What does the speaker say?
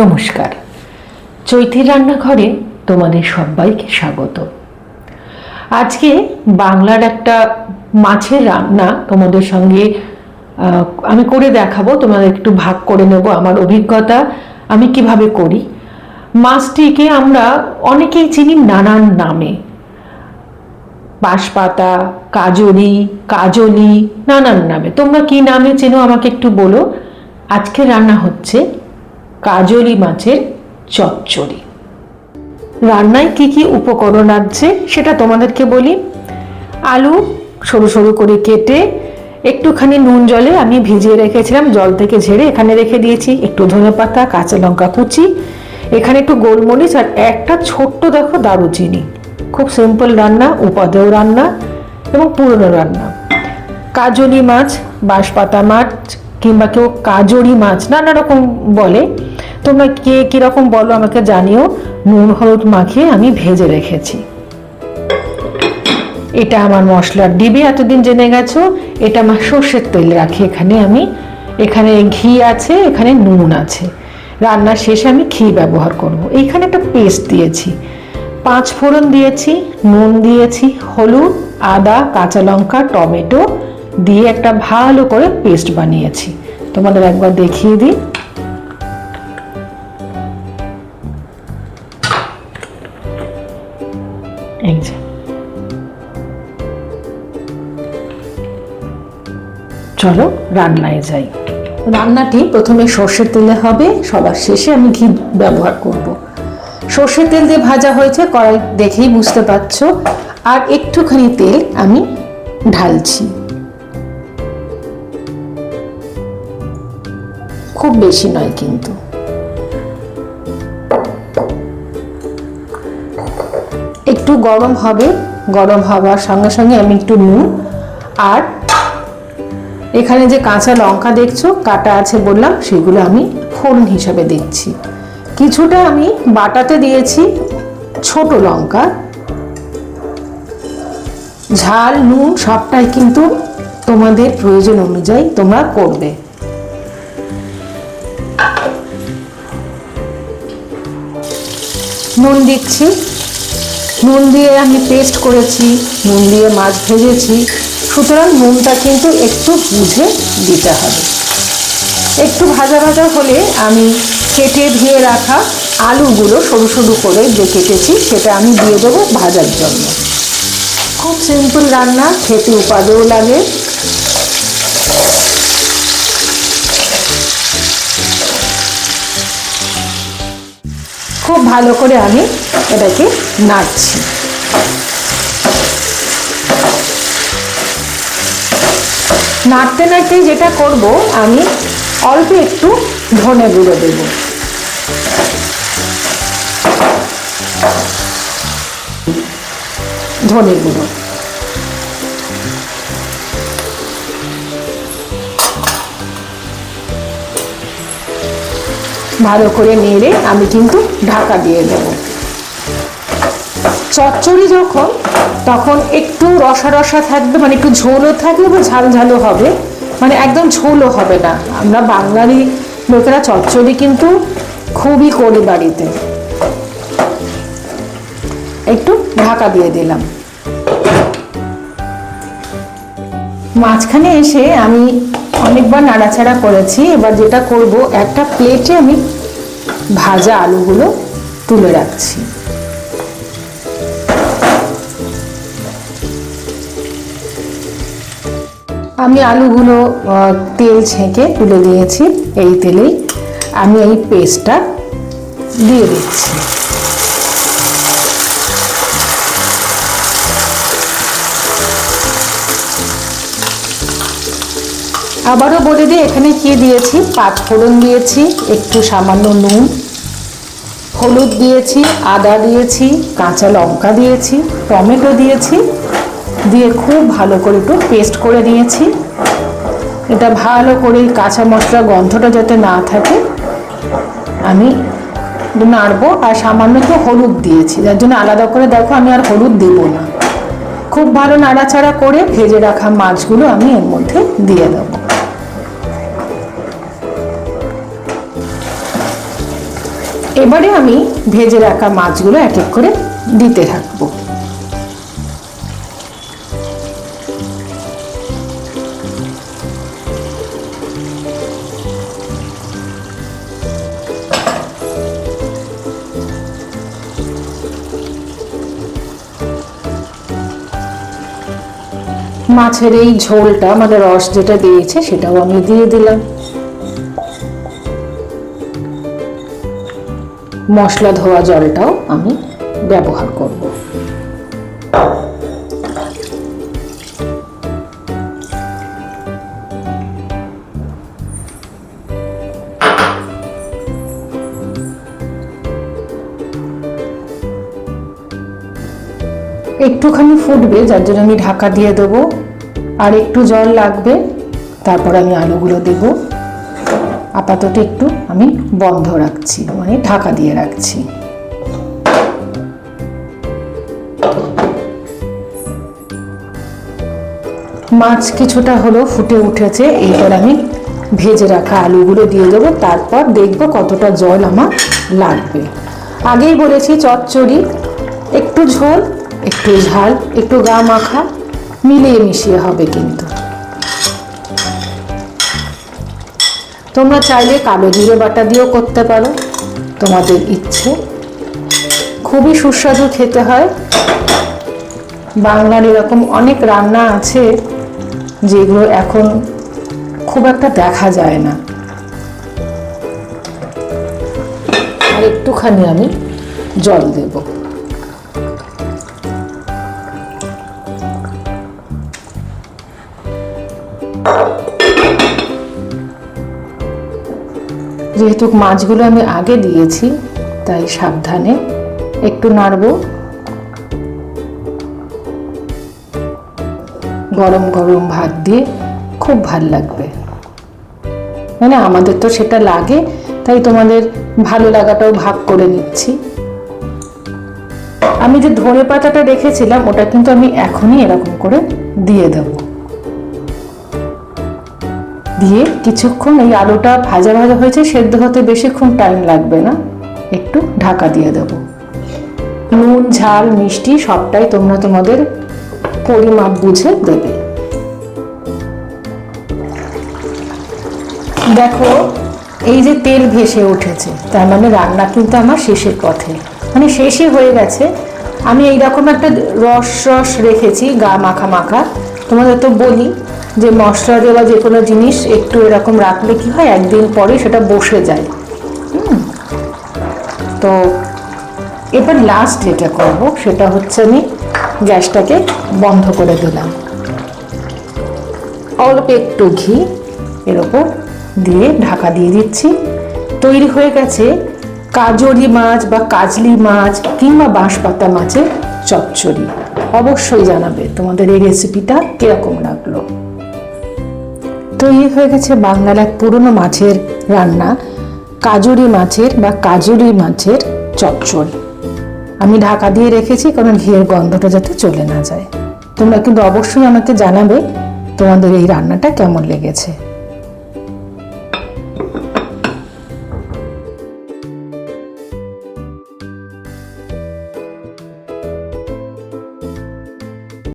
নমস্কার। চৈতির রান্নাঘরে তোমাদের সবাইকে স্বাগত। আজকে বাংলার একটা মাছের রান্না তোমাদের সঙ্গে আমি করে দেখাবো, তোমাদের একটু ভাগ করে নেব আমার অভিজ্ঞতা, আমি কীভাবে করি। মাছটিকে আমরা অনেকেই চিনি নানান নামে। বাঁশপাতা, কাজলি কাজলি, নানান নামে। তোমরা কি নামে চেনো আমাকে একটু বলো। আজকে রান্না হচ্ছে কাজলি মাছের চচ্চড়ি। রান্নায় কি কি উপকরণ আছে সেটা তোমাদেরকে বলি। আলু সরু সরু করে কেটে একটুখানি নুন জলে আমি ভিজিয়ে রেখেছিলাম, জল থেকে ঝেড়ে এখানে রেখে দিয়েছি। একটু ধনে পাতা, কাঁচা লঙ্কা কুচি, এখানে একটু গোলমরিচ আর একটা ছোট্ট দেখো দারুচিনি। খুব সিম্পল রান্না, উপাদেয় রান্না এবং পুরনো রান্না। কাজলি মাছ, বাঁশপাতা মাছ কিংবা কেউ কাজরি মাছ, নানা রকম বলে। তোমরা কে কীরকম বলো আমাকে জানিও। নুন, হলুদ মাখিয়ে আমি ভেজে রেখেছি। এটা আমার মশলার ডিবি, এতদিন জেনে গেছো। এটা আমার সর্ষের তেল রাখি এখানে আমি। এখানে ঘি আছে, এখানে নুন আছে। রান্নার শেষে আমি ঘি ব্যবহার করব। এইখানে একটা পেস্ট দিয়েছি। পাঁচ ফোড়ন দিয়েছি, নুন দিয়েছি, হলুদ, আদা, কাঁচা লঙ্কা, টমেটো দিয়ে একটা ভালো করে পেস্ট বানিয়েছি। তোমাদের একবার দেখিয়ে দিই। চলো রান্নায় যাই। রান্নাটি প্রথমে সর্ষের তেলে হবে, সবার শেষে আমি ঘি ব্যবহার করব। সর্ষের তেল দিয়ে ভাজা হয়েছে, কড়াই দেখেই বুঝতে পারছ। আর একটুখানি তেল আমি ঢালছি। খুব বেশি নয় কিন্তু। একটু গরম হবে, গরম হওয়ার সঙ্গে সঙ্গে আমি একটু নুন আর এখানে যে কাঁচা লঙ্কা দেখছ, কাটা আছে বললাম, সেগুলো আমি ফোড়ন হিসাবে দিচ্ছি। কিছুটা আমি বাটাতে দিয়েছি ছোট লঙ্কা। ঝাল, নুন সবটাই কিন্তু তোমাদের প্রয়োজন অনুযায়ী তোমরা করবে। নুন দিচ্ছি। নুন দিয়ে আমি পেস্ট করেছি, নুন দিয়ে মাছ ভেজেছি। সুতরাং নুনটা কিন্তু একটু বুঝে দিতে হবে। একটু ভাজা ভাজা হলে আমি কেটে ধুয়ে রাখা আলুগুলো সরু সরু করে যে কেটেছি, সেটা আমি দিয়ে দেবো ভাজার জন্য। খুব সিম্পল রান্না, খেতে উপাদেও লাগে। খুব ভালো করে আমি এটাকে নাড়ছি। নাড়তে নাড়তে যেটা করব, আমি অল্প একটু ধনে গুঁড়ো দেব। ধনে গুঁড়ো। ভালো করে নেড়ে আমি কিন্তু ঢাকা দিয়ে দেবো। চচ্চড়ি যখন, তখন একটু রসা রসা থাকবে মানে একটু ঝোলও থাকবে বা ঝাল ঝালও হবে। মানে একদম ঝোলও হবে না। আমরা বাঙালি লোকেরা চচ্চড়ি কিন্তু খুবই করি বাড়িতে। একটু ঢাকা দিয়ে দিলাম। মাঝখানে এসে আমি অনেকবার নাড়াচাড়া করেছি। এবার যেটা করব, একটা প্লেটে আমি ভাজা আলুগুলো তুলে রাখছি। আমি আলুগুলো তেল ছেঁকে তুলে দিয়েছি এই তেলেই। আমি এই পেস্টটা দিয়ে দিচ্ছি। আবারও বলে দিই, এখানে কি দিয়েছি? পাঁচ ফোড়ন দিয়েছি, একটু সামান্য নুন। হলুদ দিয়েছি, আদা দিয়েছি, কাঁচা লঙ্কা দিয়েছি, টমেটো দিয়েছি দিয়ে খুব ভালো করে একটু পেস্ট করে দিয়েছি এটা ভালো করে কাঁচা মশলা গন্ধটা যাতে না থাকে, আমি নাড়বো আর সামান্য একটু হলুদ দিয়েছি। যার জন্য আলাদা করে দেখো আমি আর হলুদ দেব না। খুব ভালো নাড়াচাড়া করে ভেজে রাখা মাছগুলো আমি এর মধ্যে দিয়ে দেবো। এবারে আমি ভেজে রাখা মাছগুলো এক এক করে দিতে থাকব। মাছের এই ঝোলটা মানে রস যেটা দিয়েছে, সেটাও আমি দিয়ে দিলাম। মশলা ধোয়া জলটাও আমি ব্যবহার করব। একটুখানি ফুটবে, যার জন্য আমি ঢাকা দিয়ে দেবো। আর একটু জল লাগবে, তারপর আমি আলুগুলো দেব। আপাতত একটু আমি বন্ধ রাখছি মানে ঢাকা দিয়ে রাখছি। মাছ কিছুটা হলো ফুটে উঠেছে এরপর আমি ভেজে রাখা আলুগুলো দিয়ে দেবো, তারপর দেখব কতটা জল আমার লাগবে। আগেই বলেছি চচ্চড়ি, একটু ঝোল, একটু ঝাল, একটু গা মাখা মিলিয়ে মিশিয়ে হবে কিন্তু। তোমরা চাইলে কালো জিরে বাটা দিয়েও করতে পারো। তোমাদের ইচ্ছে। খুবই সুস্বাদু খেতে হয়। বাংলার এরকম অনেক রান্না আছে যেগুলো এখন খুব একটা দেখা যায় না। আর একটুখানি আমি জল দেবো। যেহেতু মাছগুলো আমি আগে দিয়েছি, তাই সাবধানে একটু নাড়ব। গরম গরম ভাত দিয়ে খুব ভালো লাগবে। মানে আমাদের তো সেটা লাগে, তাই তোমাদের ভালো লাগাটাও ভাগ করে নিচ্ছি। আমি যে ধনে পাতাটা রেখেছিলাম, ওটা কিন্তু আমি এখনই এরকম করে দিয়ে দেবো। দিয়ে কিছুক্ষণ এই আলুটা ভাজা ভাজা হয়েছে, সেদ্ধ হতে বেশিক্ষণ টাইম লাগবে না। একটু ঢাকা দিয়ে দেব। নুন, ঝাল, মিষ্টি সবটাই তোমরা তোমাদের পরিমাপ বুঝে দেবে। দেখো, এই যে তেল ভেসে উঠেছে, তার মানে রান্না কিন্তু আমার শেষের পথে। মানে শেষই হয়ে গেছে। আমি এইরকম একটা রস রস রেখেছি, গা মাখা মাখা তোমাদের তো বলি যে মশলা দেওয়া যে কোনো জিনিস একটু এরকম রাখলে কি হয়? একদিন পরে সেটা বসে যায়। তো এবার লাস্ট যেটা করব, সেটা হচ্ছে আমি গ্যাসটাকে বন্ধ করে দিলাম। অল্প একটু ঘি এর ওপর দিয়ে ঢাকা দিয়ে দিচ্ছি। তৈরি হয়ে গেছে কাজরি মাছ বা কাজলি মাছ কিংবা বাঁশপাতা মাছের চচ্চড়ি। অবশ্যই জানাবে তোমাদের এই রেসিপিটা কীরকম লাগল। তৈরি হয়ে গেছে বাংলার এক পুরনো মাছের রান্না, কাজুরি মাছের বা কাজুরি মাছের চচ্চল আমি ঢাকা দিয়ে রেখেছি, কারণ ঘিয়ের গন্ধটা যাতে চলে না যায়। তোমরা কিন্তু অবশ্যই আমাকে জানাবে তোমাদের এই রান্নাটা কেমন লেগেছে।